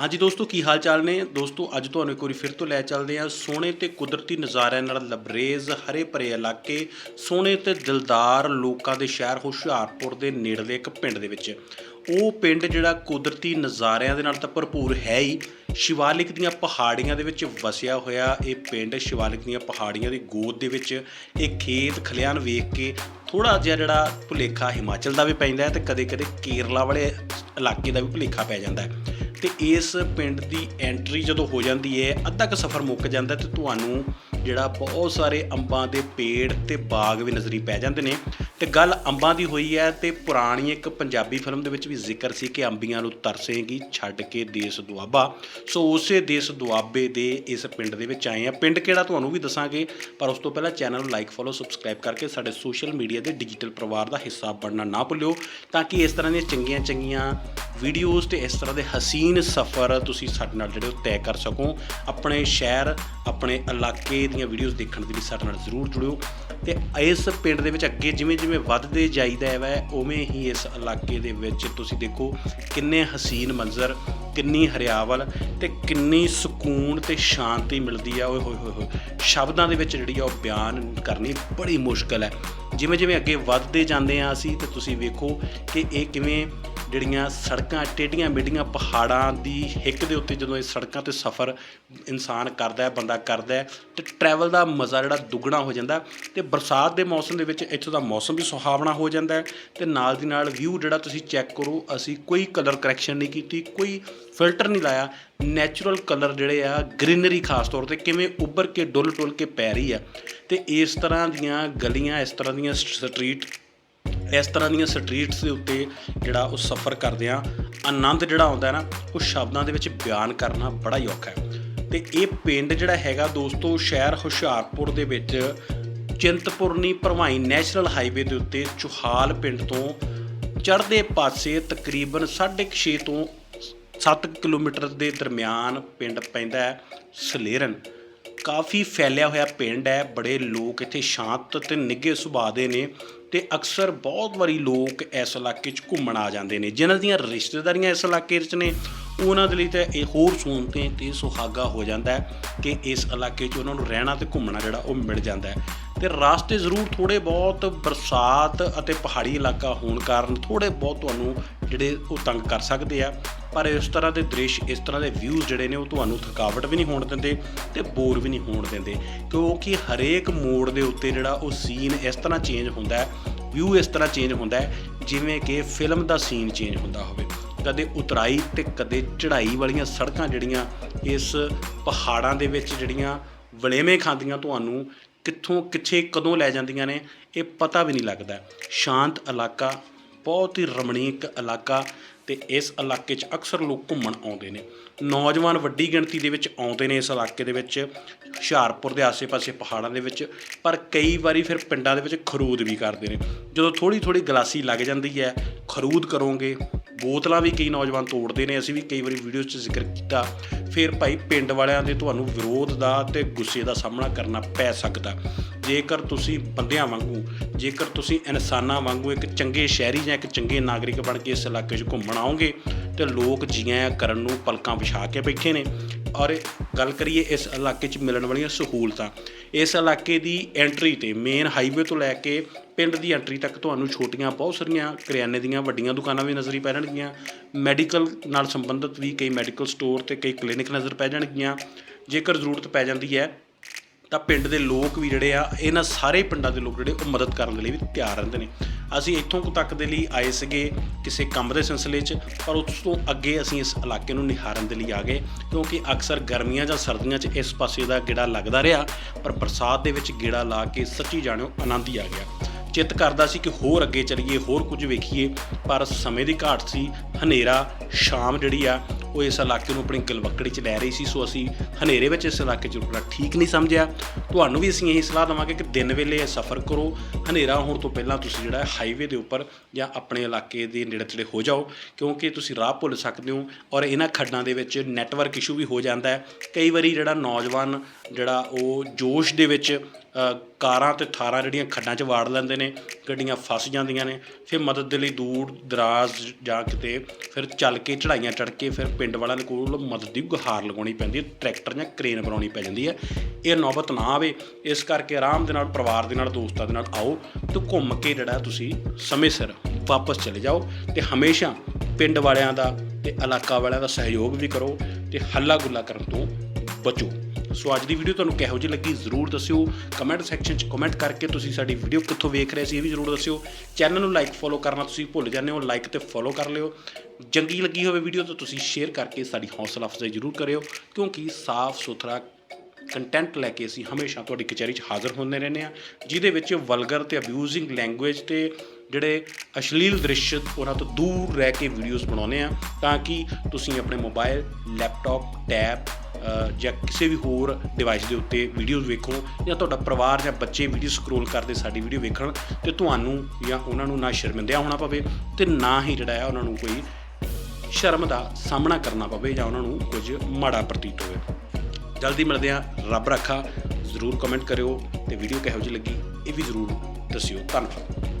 ਹਾਂਜੀ ਦੋਸਤੋ, ਕੀ ਹਾਲ ਚਾਲ ਨੇ? ਦੋਸਤੋ, ਅੱਜ ਤੁਹਾਨੂੰ ਇੱਕ ਵਾਰੀ ਫਿਰ ਤੋਂ ਲੈ ਚੱਲਦੇ ਹਾਂ। ਸੋਹਣੇ ਤੇ ਕੁਦਰਤੀ ਨਜ਼ਾਰਿਆਂ ਨਾਲ ਲਬਰੇਜ਼ ਹਰੇ ਭਰੇ ਇਲਾਕੇ, ਸੋਹਣੇ ਤੇ ਦਿਲਦਾਰ ਲੋਕਾਂ ਦੇ ਸ਼ਹਿਰ ਹੁਸ਼ਿਆਰਪੁਰ ਦੇ ਨੇੜਲੇ ਇੱਕ ਪਿੰਡ ਦੇ ਵਿੱਚ। ਉਹ ਪਿੰਡ ਜਿਹੜਾ ਕੁਦਰਤੀ ਨਜ਼ਾਰਿਆਂ ਦੇ ਨਾਲ ਤਾਂ ਭਰਪੂਰ ਹੈ ਹੀ। ਸ਼ਿਵਾਲਿਕ ਦੀਆਂ ਪਹਾੜੀਆਂ ਦੇ ਵਿੱਚ ਵਸਿਆ ਹੋਇਆ ਇਹ ਪਿੰਡ, ਸ਼ਿਵਾਲਿਕ ਦੀਆਂ ਪਹਾੜੀਆਂ ਦੀ ਗੋਦ ਦੇ ਵਿੱਚ ਇਹ ਖੇਤ ਖਲਿਆਣ ਵੇਖ ਕੇ ਥੋੜਾ ਜਿਹਾ ਜਿਹੜਾ ਭੁਲੇਖਾ ਹਿਮਾਚਲ ਦਾ ਵੀ ਪੈਂਦਾ ਹੈ ਤੇ ਕਦੇ-ਕਦੇ ਕੇਰਲਾ ਵਾਲੇ ਇਲਾਕੇ ਦਾ ਵੀ ਭੁਲੇਖਾ ਪੈ ਜਾਂਦਾ ਹੈ। ਤੇ ਇਸ ਪਿੰਡ ਦੀ ਐਂਟਰੀ ਜਦੋਂ ਹੋ ਜਾਂਦੀ ਹੈ, ਅੱਧਾ ਕੁ ਸਫ਼ਰ ਮੁੱਕ ਜਾਂਦਾ ਤੇ ਤੁਹਾਨੂੰ ਜਿਹੜਾ ਬਹੁਤ ਸਾਰੇ ਅੰਬਾਂ ਦੇ ਪੇੜ ਤੇ ਬਾਗ ਵੀ ਨਜ਼ਰੀ ਪੈ ਜਾਂਦੇ ਨੇ। ਤੇ ਗੱਲ ਅੰਬਾਂ ਦੀ ਹੋਈ ਹੈ ਤੇ ਪੁਰਾਣੀ ਇੱਕ ਪੰਜਾਬੀ ਫਿਲਮ ਦੇ ਵਿੱਚ ਵੀ ਜ਼ਿਕਰ ਸੀ ਕਿ ਅੰਬੀਆਂ ਨੂੰ ਤਰਸੇਗੀ, ਛੱਡ ਕੇ ਦੇਸ ਦੁਆਬਾ। ਸੋ ਉਸੇ ਦੇਸ ਦੁਆਬੇ ਦੇ ਇਸ ਪਿੰਡ ਦੇ ਵਿੱਚ ਆਏ ਆ ਪਿੰਡ ਕਿਹੜਾ ਤੁਹਾਨੂੰ ਵੀ ਦੱਸਾਂਗੇ, ਪਰ ਉਸ ਤੋਂ ਪਹਿਲਾਂ ਚੈਨਲ ਨੂੰ ਲਾਈਕ ਫੋਲੋ ਸਬਸਕ੍ਰਾਈਬ ਕਰਕੇ ਸਾਡੇ ਸੋਸ਼ਲ ਮੀਡੀਆ ਦੇ ਡਿਜੀਟਲ ਪਰਿਵਾਰ ਦਾ ਹਿੱਸਾ ਬਣਨਾ ਨਾ ਭੁੱਲਿਓ, ਤਾਂ ਕਿ ਇਸ ਤਰ੍ਹਾਂ ਦੀਆਂ ਚੰਗੀਆਂ ਚੰਗੀਆਂ ਵੀਡੀਓਜ਼ ਤੇ ਇਸ ਤਰ੍ਹਾਂ ਦੇ ਹਸੀਨ ਸਫ਼ਰ ਤੁਸੀਂ ਸਾਡੇ ਨਾਲ ਜਿਹੜੇ ਉਹ ਤੈਅ ਕਰ ਸਕੋ। ਆਪਣੇ ਸ਼ਹਿਰ, ਆਪਣੇ ਇਲਾਕੇ ਦੀਆਂ ਵੀਡੀਓਜ਼ ਦੇਖਣ ਦੇ ਲਈ ਸਾਡੇ ਨਾਲ ਜ਼ਰੂਰ ਜੁੜਿਓ। ਤੇ ਇਸ ਪਿੰਡ ਦੇ ਵਿੱਚ ਅੱਗੇ ਜਿਵੇਂ ਜਿਵੇਂ ਵੱਧਦੇ ਜਾਈਦਾ ਹੈ ਉਵੇਂ ਹੀ ਇਸ ਇਲਾਕੇ ਦੇ ਵਿੱਚ ਤੁਸੀਂ ਦੇਖੋ ਕਿੰਨੇ ਹਸੀਨ ਮੰਜ਼ਰ, ਕਿੰਨੀ ਹਰਿਆਵਲ ਤੇ ਕਿੰਨੀ ਸਕੂਨ ਤੇ ਸ਼ਾਂਤੀ ਮਿਲਦੀ ਆ। ਓਏ ਹੋਏ ਹੋਏ ਹੋਏ, ਸ਼ਬਦਾਂ ਦੇ ਵਿੱਚ ਜਿਹੜੀ ਆ ਉਹ ਬਿਆਨ ਕਰਨੀ ਬੜੀ ਮੁਸ਼ਕਲ ਹੈ। ਜਿਵੇਂ ਜਿਵੇਂ ਅੱਗੇ ਵੱਧਦੇ ਜਾਂਦੇ ਆ ਅਸੀਂ ਤੇ ਤੁਸੀਂ ਵੇਖੋ ਕਿ ਇਹ ਕਿਵੇਂ ਜਿਹੜੀਆਂ ਸੜਕਾਂ, ਟੇਢੀਆਂ ਮੇਢੀਆਂ ਪਹਾੜਾਂ ਦੀ ਹਿੱਕ ਦੇ ਉੱਤੇ ਜਦੋਂ ਇਹ ਸੜਕਾਂ ਤੇ ਸਫ਼ਰ ਇਨਸਾਨ ਕਰਦਾ ਹੈ, ਬੰਦਾ ਕਰਦਾ ਹੈ, ਤੇ ਟਰੈਵਲ ਦਾ ਮਜ਼ਾ ਜਿਹੜਾ ਦੁੱਗਣਾ ਹੋ ਜਾਂਦਾ ਤੇ ਬਰਸਾਤ ਦੇ ਮੌਸਮ ਦੇ ਵਿੱਚ ਇੱਥੋਂ ਦਾ ਮੌਸਮ ਵੀ ਸੁਹਾਵਣਾ ਹੋ ਜਾਂਦਾ ਹੈ ਤੇ ਨਾਲ ਦੀ ਨਾਲ ਵਿਊ ਜਿਹੜਾ ਤੁਸੀਂ ਚੈੱਕ ਕਰੋ, ਅਸੀਂ ਕੋਈ ਕਲਰ ਕਰੈਕਸ਼ਨ ਨਹੀਂ ਕੀਤੀ, ਕੋਈ ਫਿਲਟਰ ਨਹੀਂ ਲਾਇਆ ਨੈਚੁਰਲ ਕਲਰ ਜਿਹੜੇ ਆ ਗ੍ਰੀਨਰੀ ਖਾਸ ਤੌਰ ਤੇ ਕਿਵੇਂ ਉੱਭਰ ਕੇ ਡੁੱਲ ਡੁੱਲ ਕੇ ਪੈ ਰਹੀ ਆ ਤੇ ਇਸ ਤਰ੍ਹਾਂ ਦੀਆਂ ਗਲੀਆਂ, ਇਸ ਤਰ੍ਹਾਂ ਦੀਆਂ ਸਟਰੀਟ ਇਸ ਤਰ੍ਹਾਂ ਦੀਆਂ ਸਟਰੀਟਸ ਦੇ ਉੱਤੇ ਜਿਹੜਾ ਉਹ ਸਫ਼ਰ ਕਰਦੇ ਆ ਆਨੰਦ ਜਿਹੜਾ ਆਉਂਦਾ ਨਾ, ਉਹ ਸ਼ਬਦਾਂ ਦੇ ਵਿੱਚ ਬਿਆਨ ਕਰਨਾ ਬੜਾ ਹੀ ਔਖਾ ਹੈ। ਤੇ ਇਹ ਪਿੰਡ ਜਿਹੜਾ ਹੈਗਾ ਦੋਸਤੋ, ਸ਼ਹਿਰ ਹੁਸ਼ਿਆਰਪੁਰ ਦੇ ਵਿੱਚ ਚਿੰਤਪੁਰਨੀ ਭਰਵਾਈ ਨੈਸ਼ਨਲ ਹਾਈਵੇ ਦੇ ਉੱਤੇ ਚੁਹਾਲ ਪਿੰਡ ਤੋਂ ਚੜ੍ਹਦੇ ਪਾਸੇ ਤਕਰੀਬਨ 6.5 ਤੋਂ 7 ਕਿਲੋਮੀਟਰ ਦੇ ਦਰਮਿਆਨ ਪਿੰਡ ਪੈਂਦਾ ਹੈ, ਸਲੇਰਨ। ਕਾਫੀ ਫੈਲਿਆ ਹੋਇਆ ਪਿੰਡ ਹੈ, ਬੜੇ ਲੋਕ ਇੱਥੇ ਸ਼ਾਂਤ ਤੇ ਨਿੱਘੇ ਸੁਭਾਅ ਦੇ ਨੇ। ਤੇ ਅਕਸਰ ਬਹੁਤ ਵਾਰੀ ਲੋਕ ਇਸ ਇਲਾਕੇ 'ਚ ਘੁੰਮਣ ਆ ਜਾਂਦੇ ਨੇ। ਜਿਨ੍ਹਾਂ ਦੀਆਂ ਰਿਸ਼ਤੇਦਾਰੀਆਂ ਇਸ ਇਲਾਕੇ 'ਚ ਨੇ, ਉਹਨਾਂ ਦੇ ਲਈ ਤਾਂ ਇਹ ਹੋਰ ਸੂਨਤੇ ਤੇ ਸੁਹਾਗਾ ਹੋ ਜਾਂਦਾ ਹੈ ਕਿ ਇਸ ਇਲਾਕੇ 'ਚ ਉਹਨਾਂ ਨੂੰ ਰਹਿਣਾ ਤੇ ਘੁੰਮਣਾ ਜਿਹੜਾ ਉਹ ਮਿਲ ਜਾਂਦਾ ਹੈ। ਤੇ ਰਾਸਤੇ ਜ਼ਰੂਰ ਥੋੜੇ ਬਹੁਤ ਬਰਸਾਤ ਅਤੇ ਪਹਾੜੀ ਇਲਾਕਾ ਹੋਣ ਕਾਰਨ ਥੋੜੇ ਬਹੁਤ ਤੁਹਾਨੂੰ ਜਿਹੜੇ ਉਹ ਤੰਗ ਕਰ ਸਕਦੇ ਆ। ਪਰ ਇਸ ਤਰ੍ਹਾਂ ਦੇ ਦ੍ਰਿਸ਼, ਇਸ ਤਰ੍ਹਾਂ ਦੇ ਵਿਊਜ਼ ਜਿਹੜੇ ਨੇ ਉਹ ਤੁਹਾਨੂੰ ਥਕਾਵਟ ਵੀ ਨਹੀਂ ਹੋਣ ਦਿੰਦੇ ਤੇ ਬੋਰ ਵੀ ਨਹੀਂ ਹੋਣ ਦਿੰਦੇ। ਕਿਉਂਕਿ ਹਰੇਕ ਮੋੜ ਦੇ ਉੱਤੇ ਜਿਹੜਾ ਉਹ ਸੀਨ ਇਸ ਤਰ੍ਹਾਂ ਚੇਂਜ ਹੁੰਦਾ ਹੈ ਵਿਊ ਇਸ ਤਰ੍ਹਾਂ ਚੇਂਜ ਹੁੰਦਾ ਹੈ, ਜਿਵੇਂ ਕਿ ਫਿਲਮ ਦਾ ਸੀਨ ਚੇਂਜ ਹੁੰਦਾ ਹੋਵੇ। ਕਦੇ ਉਤਰਾਈ ਤੇ ਕਦੇ ਚੜ੍ਹਾਈ ਵਾਲੀਆਂ ਸੜਕਾਂ ਜਿਹੜੀਆਂ ਇਸ ਪਹਾੜਾਂ ਦੇ ਵਿੱਚ ਜਿਹੜੀਆਂ ਵਲੇਵੇਂ ਖਾਂਦੀਆਂ ਤੁਹਾਨੂੰ ਕਿੱਥੋਂ ਕਿੱਥੇ ਕਦੋਂ ਲੈ ਜਾਂਦੀਆਂ ਨੇ, ਇਹ ਪਤਾ ਵੀ ਨਹੀਂ ਲੱਗਦਾ। ਸ਼ਾਂਤ ਇਲਾਕਾ, ਬਹੁਤ ਹੀ ਰਮਣੀਕ ਇਲਾਕਾ ਤੇ ਇਸ ਇਲਾਕੇ 'ਚ ਅਕਸਰ ਲੋਕ ਘੁੰਮਣ ਆਉਂਦੇ ਨੇ। ਨੌਜਵਾਨ ਵੱਡੀ ਗਿਣਤੀ ਦੇ ਵਿੱਚ ਆਉਂਦੇ ਨੇ ਇਸ ਇਲਾਕੇ ਦੇ ਵਿੱਚ। ਹੁਸ਼ਿਆਰਪੁਰ ਦੇ ਆਸੇ-ਪਾਸੇ ਪਹਾੜਾਂ ਦੇ ਵਿੱਚ, ਪਰ ਕਈ ਵਾਰੀ ਫਿਰ ਪਿੰਡਾਂ ਦੇ ਵਿੱਚ ਖਰੂਦ ਵੀ ਕਰਦੇ ਨੇ। ਜਦੋਂ ਥੋੜੀ ਥੋੜੀ ਗਲਾਸੀ ਲੱਗ ਜਾਂਦੀ ਹੈ, ਖਰੂਦ ਕਰੋਗੇ। ਬੋਤਲਾਂ ਵੀ ਕਈ ਨੌਜਵਾਨ ਤੋੜਦੇ ਨੇ। ਅਸੀਂ ਵੀ ਕਈ ਵਾਰੀ ਵੀਡੀਓ 'ਚ ਜ਼ਿਕਰ ਕੀਤਾ। ਫਿਰ ਭਾਈ ਪਿੰਡ ਵਾਲਿਆਂ ਦੇ ਤੁਹਾਨੂੰ ਵਿਰੋਧ ਦਾ ਤੇ ਗੁੱਸੇ ਦਾ ਸਾਹਮਣਾ ਕਰਨਾ ਪੈ ਸਕਦਾ। ਜੇਕਰ ਤੁਸੀਂ ਬੰਦਿਆਂ ਵਾਂਗੂ, ਜੇਕਰ ਤੁਸੀਂ ਇਨਸਾਨਾਂ ਵਾਂਗੂ ਇੱਕ ਚੰਗੇ ਸ਼ਹਿਰੀ ਜਾਂ ਇੱਕ ਚੰਗੇ ਨਾਗਰਿਕ ਬਣ ਕੇ ਇਸ ਇਲਾਕੇ 'ਚ ਘੁੰਮਣ ਆਓਗੇ, ਤੇ ਲੋਕ ਜੀਆਂ ਕਰਨ ਨੂੰ ਪਲਕਾਂ ਵਿਛਾ ਕੇ ਬੈਠੇ ਨੇ। ਔਰ ਗੱਲ ਕਰੀਏ ਇਸ ਇਲਾਕੇ 'ਚ ਮਿਲਣ ਵਾਲੀਆਂ ਸਹੂਲਤਾਂ, ਇਸ ਇਲਾਕੇ ਦੀ ਐਂਟਰੀ ਤੇ ਮੇਨ ਹਾਈਵੇ ਤੋਂ ਲੈ ਕੇ ਪਿੰਡ ਦੀ ਐਂਟਰੀ ਤੱਕ ਤੁਹਾਨੂੰ ਛੋਟੀਆਂ, ਬਹੁਤ ਸਾਰੀਆਂ ਕਰਿਆਨੇ ਦੀਆਂ ਵੱਡੀਆਂ ਦੁਕਾਨਾਂ ਵੀ ਨਜ਼ਰੀ ਪੈ ਜਾਣਗੀਆਂ। ਮੈਡੀਕਲ ਨਾਲ ਸੰਬੰਧਿਤ ਵੀ ਕਈ ਮੈਡੀਕਲ ਸਟੋਰ ਤੇ ਕਈ ਕਲੀਨਿਕ ਨਜ਼ਰ ਪੈ ਜਾਣਗੀਆਂ। ਜੇਕਰ ਜ਼ਰੂਰਤ ਪੈ ਜਾਂਦੀ ਹੈ ਤਾਂ ਪਿੰਡ ਦੇ ਲੋਕ ਵੀ ਜਿਹੜੇ ਆ, ਇਹਨਾਂ ਸਾਰੇ ਪਿੰਡਾਂ ਦੇ ਲੋਕ ਜਿਹੜੇ ਉਹ ਮਦਦ ਕਰਨ ਦੇ ਲਈ ਵੀ ਤਿਆਰ ਰਹਿੰਦੇ ਨੇ। ਅਸੀਂ ਇੱਥੋਂ ਤੱਕ ਦੇ ਲਈ ਆਏ ਸੀਗੇ ਕਿਸੇ ਕੰਮ ਦੇ ਸਿਲਸਿਲੇ 'ਚ, ਪਰ ਉਸ ਤੋਂ ਅੱਗੇ ਅਸੀਂ ਇਸ ਇਲਾਕੇ ਨੂੰ ਨਿਹਾਰਨ ਦੇ ਲਈ ਆ ਗਏ, ਕਿਉਂਕਿ ਅਕਸਰ ਗਰਮੀਆਂ ਜਾਂ ਸਰਦੀਆਂ 'ਚ ਇਸ ਪਾਸੇ ਦਾ ਗੇੜਾ ਲੱਗਦਾ ਰਿਹਾ, ਪਰ ਬਰਸਾਤ ਦੇ ਵਿੱਚ ਗੇੜਾ ਲਾ ਕੇ ਸੱਚੀ ਜਾਣਿਓ ਆਨੰਦ ਹੀ ਆ ਗਿਆ। ਚਿੱਤ ਕਰਦਾ ਸੀ ਕਿ ਹੋਰ ਅੱਗੇ ਚਲੀਏ, ਹੋਰ ਕੁਝ ਵੇਖੀਏ, ਪਰ ਸਮੇਂ ਦੀ ਘਾਟ ਸੀ ਹਨੇਰਾ ਸ਼ਾਮ ਜਿਹੜੀ ਆ, ਉਹ ਇਸ ਇਲਾਕੇ ਨੂੰ ਆਪਣੀ ਗਲਵੱਕੜੀ 'ਚ ਲੈ ਰਹੀ ਸੀ। ਸੋ ਅਸੀਂ ਹਨੇਰੇ ਵਿੱਚ ਇਸ ਇਲਾਕੇ 'ਚ ਰੁਕਣਾ ਠੀਕ ਨਹੀਂ ਸਮਝਿਆ। ਤੁਹਾਨੂੰ ਵੀ ਅਸੀਂ ਇਹੀ ਸਲਾਹ ਦੇਵਾਂਗੇ ਕਿ ਦਿਨ ਵੇਲੇ ਇਹ ਸਫ਼ਰ ਕਰੋ। ਹਨੇਰਾ ਹੋਣ ਤੋਂ ਪਹਿਲਾਂ ਤੁਸੀਂ ਜਿਹੜਾ ਹਾਈਵੇ ਦੇ ਉੱਪਰ ਜਾਂ ਆਪਣੇ ਇਲਾਕੇ ਦੇ ਨੇੜੇ ਤੇੜੇ ਹੋ ਜਾਓ, ਕਿਉਂਕਿ ਤੁਸੀਂ ਰਾਹ ਭੁੱਲ ਸਕਦੇ ਹੋ ਔਰ ਇਹਨਾਂ ਖੱਡਾਂ ਦੇ ਵਿੱਚ ਨੈਟਵਰਕ ਇਸ਼ੂ ਵੀ ਹੋ ਜਾਂਦਾ ਹੈ। ਕਈ ਵਾਰੀ ਜਿਹੜਾ ਨੌਜਵਾਨ ਜਿਹੜਾ ਉਹ ਜੋਸ਼ ਦੇ ਵਿੱਚ ਕਾਰਾਂ ਤੇ ਥਾਰਾਂ ਜਿਹੜੀਆਂ ਖੱਡਾਂ 'ਚ ਵਾੜ ਲੈਂਦੇ ਨੇ, ਗੱਡੀਆਂ ਫਸ ਜਾਂਦੀਆਂ ਨੇ, ਫਿਰ ਮਦਦ ਦੇ ਲਈ ਦੂਰ ਦਰਾਜ਼ ਜਾਂ ਕਿਤੇ ਫਿਰ ਚੱਲ ਕੇ ਚੜਾਈਆਂ ਚੜ ਕੇ ਫਿਰ ਪਿੰਡ ਵਾਲਿਆਂ ਦੇ ਕੋਲ ਮਦਦ ਦੀ ਗੁਹਾਰ ਲਗਾਉਣੀ ਪੈਂਦੀ ਹੈ, ਟਰੈਕਟਰ ਜਾਂ ਕਰੇਨ ਬਣਾਉਣੀ ਪੈ ਜਾਂਦੀ ਹੈ। ਇਹ ਨੌਬਤ ਨਾ ਆਵੇ, ਇਸ ਕਰਕੇ ਆਰਾਮ ਦੇ ਨਾਲ, ਪਰਿਵਾਰ ਦੇ ਨਾਲ, ਦੋਸਤਾਂ ਦੇ ਨਾਲ ਆਓ ਤੇ ਘੁੰਮ ਕੇ ਜਿਹੜਾ ਤੁਸੀਂ ਸਮੇਂ ਸਿਰ ਵਾਪਸ ਚਲੇ ਜਾਓ ਤੇ ਹਮੇਸ਼ਾ ਪਿੰਡ ਵਾਲਿਆਂ ਦਾ ਤੇ ਇਲਾਕਾ ਵਾਲਿਆਂ ਦਾ ਸਹਿਯੋਗ ਵੀ ਕਰੋ ਤੇ ਹੱਲਾ ਗੁੱਲਾ ਕਰਨ ਤੋਂ ਬਚੋ। ਸੋ ਅੱਜ ਦੀ ਵੀਡੀਓ ਤੁਹਾਨੂੰ ਕਿਹੋ ਜਿਹੀ ਲੱਗੀ ਜ਼ਰੂਰ ਦੱਸਿਓ। ਕਮੈਂਟ ਸੈਕਸ਼ਨ 'ਚ ਕਮੈਂਟ ਕਰਕੇ ਤੁਸੀਂ ਸਾਡੀ ਵੀਡੀਓ ਕਿੱਥੋਂ ਵੇਖ ਰਹੇ ਸੀ ਇਹ ਵੀ ਜ਼ਰੂਰ ਦੱਸਿਓ। ਚੈਨਲ ਨੂੰ ਲਾਈਕ ਫੋਲੋ ਕਰਨਾ ਤੁਸੀਂ ਭੁੱਲ ਜਾਂਦੇ ਹੋ ਲਾਈਕ ਤੇ ਫੋਲੋ ਕਰ ਲਿਓ। ਚੰਗੀ ਲੱਗੀ ਹੋਵੇ ਵੀਡੀਓ ਤਾਂ ਤੁਸੀਂ ਸ਼ੇਅਰ ਕਰਕੇ ਸਾਡੀ ਹੌਸਲਾ ਅਫਜ਼ਾਈ ਜ਼ਰੂਰ ਕਰਿਓ, ਕਿਉਂਕਿ ਸਾਫ਼ ਸੁਥਰਾ ਕੰਟੈਂਟ ਲੈ ਕੇ ਅਸੀਂ ਹਮੇਸ਼ਾ ਤੁਹਾਡੀ ਕਚਹਿਰੀ 'ਚ ਹਾਜ਼ਰ ਹੁੰਦੇ ਰਹਿੰਦੇ ਆ ਜਿਹਦੇ ਵਿੱਚ ਵਲਗਰ ਤੇ ਅਬਿਊਜ਼ਿੰਗ ਲੈਂਗੁਏਜ ਤੇ ਜਿਹੜੇ ਅਸ਼ਲੀਲ ਦ੍ਰਿਸ਼ ਉਹਨਾਂ ਤੋਂ ਦੂਰ ਰਹਿ ਕੇ ਵੀਡੀਓਜ਼ ਬਣਾਉਂਦੇ ਆ ਤਾਂ ਕਿ ਤੁਸੀਂ ਆਪਣੇ ਮੋਬਾਈਲ ਲੈਪਟਾਪ ਟੈਬ ਜਾਂ ਕਿਸੇ ਵੀ ਹੋਰ ਡਿਵਾਈਸ ਦੇ ਉੱਤੇ ਵੀਡੀਓਜ਼ ਵੇਖੋ ਜਾਂ ਤੁਹਾਡਾ ਪਰਿਵਾਰ ਜਾਂ ਬੱਚੇ ਵੀਡੀਓ ਸਕਰੋਲ ਕਰਦੇ ਸਾਡੀ ਵੀਡੀਓ ਵੇਖਣ ਤੇ ਤੁਹਾਨੂੰ ਜਾਂ ਉਹਨਾਂ ਨੂੰ ਨਾ ਸ਼ਰਮਿੰਦਿਆ ਹੋਣਾ ਪਵੇ ਤੇ ਨਾ ਹੀ ਜਿਹੜਾ ਹੈ ਉਹਨਾਂ ਨੂੰ ਕੋਈ ਸ਼ਰਮ ਦਾ ਸਾਹਮਣਾ ਕਰਨਾ ਪਵੇ ਜਾਂ ਉਹਨਾਂ ਨੂੰ ਕੁਝ ਮਾੜਾ ਪ੍ਰਤੀਤ ਹੋਵੇ। ਜਲਦੀ ਮਿਲਦੇ ਹਾਂ, ਰੱਬ ਰੱਖਾ। ਜ਼ਰੂਰ ਕਮੈਂਟ ਕਰਿਓ ਤੇ ਵੀਡੀਓ ਕਿਹੋ ਜਿਹੀ ਲੱਗੀ ਇਹ ਵੀ ਜ਼ਰੂਰ ਦੱਸਿਓ। ਧੰਨਵਾਦ।